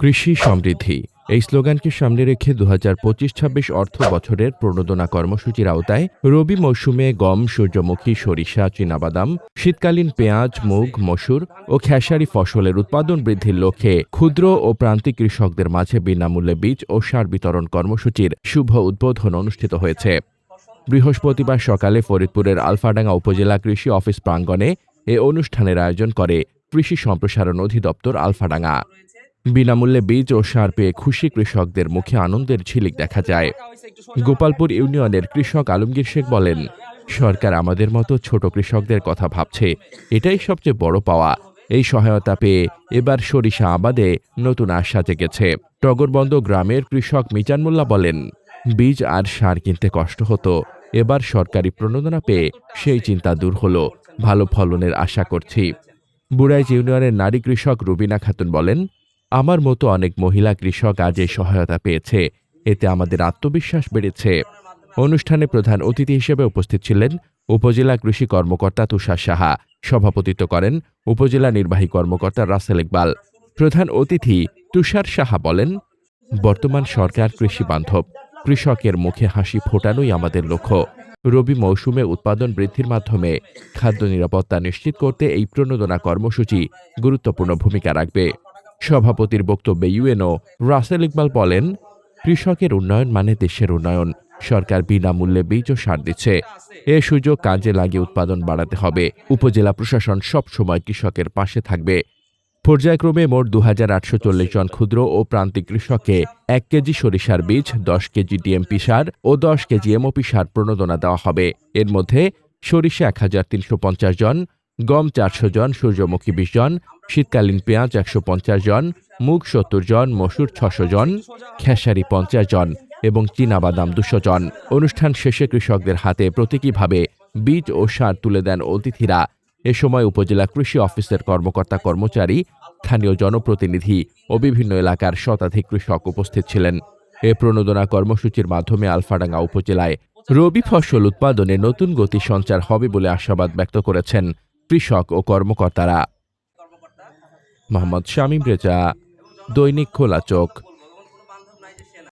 কৃষি সমৃদ্ধি। এই স্লোগানকে সামনে রেখে দু হাজার পঁচিশ ছাব্বিশ অর্থ বছরের প্রণোদনা কর্মসূচির আওতায় রবি মৌসুমে গম, সূর্যমুখী, সরিষা, চীনাবাদাম, শীতকালীন পেঁয়াজ, মুগ, মসুর ও খেসারি ফসলের উৎপাদন বৃদ্ধির লক্ষ্যে ক্ষুদ্র ও প্রান্তিক কৃষকদের মাঝে বিনামূল্যে বীজ ও সার বিতরণ কর্মসূচির শুভ উদ্বোধন অনুষ্ঠিত হয়েছে। বৃহস্পতিবার সকালে ফরিদপুরের আলফাডাঙ্গা উপজেলা কৃষি অফিস প্রাঙ্গণে এ অনুষ্ঠানের আয়োজন করে কৃষি সম্প্রসারণ অধিদপ্তর আলফাডাঙ্গা। বিনামূল্যে বীজ ও সার পেয়ে খুশি কৃষকদের মুখে আনন্দের ঝিলিক দেখা যায়। গোপালপুর ইউনিয়নের কৃষক আলমগীর শেখ বলেন, সরকার আমাদের মতো ছোট কৃষকদের কথা ভাবছে। এটাই সবচেয়ে বড় পাওয়া। এই সহায়তা পেয়ে এবার সরিষা আবাদে নতুন আশা জেগেছে। টগরবন্দ গ্রামের কৃষক মিজান মোল্লা বলেন, বীজ আর সার কিনতে কষ্ট হতো। এবার সরকারি প্রণোদনা পেয়ে সেই চিন্তা দূর হলো। ভালো ফলনের আশা করছি। বুড়াইজ ইউনিয়নের নারী কৃষক রুবিনা খাতুন বলেন আমার মতো অনেক মহিলা কৃষক আজ এই সহায়তা পেয়েছে। এতে আমাদের আত্মবিশ্বাস বেড়েছে। অনুষ্ঠানে প্রধান অতিথি হিসেবে উপস্থিত ছিলেন উপজেলা কৃষি কর্মকর্তা তুষার সাহা, সভাপতিত্ব করেন উপজেলা নির্বাহী কর্মকর্তা রাসেল ইকবাল। প্রধান অতিথি তুষার সাহা বলেন, বর্তমান সরকার কৃষি বান্ধব, কৃষকের মুখে হাসি ফোটানোই আমাদের লক্ষ্য। রবি মৌসুমে উৎপাদন বৃদ্ধির মাধ্যমে খাদ্য নিরাপত্তা নিশ্চিত করতে এই প্রণোদনা কর্মসূচি গুরুত্বপূর্ণ ভূমিকা রাখবে। সভাপতির বক্তব্যে ইউএনও রাসেল ইকবাল বলেন, কৃষকের উন্নয়ন মানে দেশের উন্নয়ন। সরকার বিনামূল্যে বীজ ও সার দিচ্ছে। এ সুযোগ কাজে লাগিয়ে উৎপাদন বাড়াতে হবে। উপজেলা প্রশাসন সব সময় কৃষকের পাশে থাকবে। পর্যায়ক্রমে মোট দু হাজার আটশো চল্লিশ জন ক্ষুদ্র ও প্রান্তিক কৃষককে এক কেজি সরিষার বীজ, দশ কেজি ডিএমপি সার ও দশ কেজি এমওপি সার প্রণোদনা দেওয়া হবে। এর মধ্যে সরিষা এক হাজার তিনশো পঞ্চাশ জন গম চারশো জন, সূর্যমুখী বিশ জন, শীতকালীন পেঁয়াজ একশো পঞ্চাশ জন, মুগ সত্তর জন, মসুর ছশো জন, খেসারি পঞ্চাশ জন এবং চীনাবাদাম দুশো জন। অনুষ্ঠান শেষে কৃষকদের হাতে প্রতীকীভাবে বীজ ও সার তুলে দেন অতিথিরা। এ সময় উপজেলা কৃষি অফিসের কর্মকর্তা কর্মচারী, স্থানীয় জনপ্রতিনিধি ও বিভিন্ন এলাকার শতাধিক কৃষক উপস্থিত ছিলেন। এ প্রণোদনা কর্মসূচির মাধ্যমে আলফাডাঙ্গা উপজেলায় রবি ফসল উৎপাদনে নতুন গতি সঞ্চার হবে বলে আশাবাদ ব্যক্ত করেছেন। কৃষক ও কর্মকর্তারা। মোহাম্মদ শামীম রেজা দৈনিক খোলা চোখ।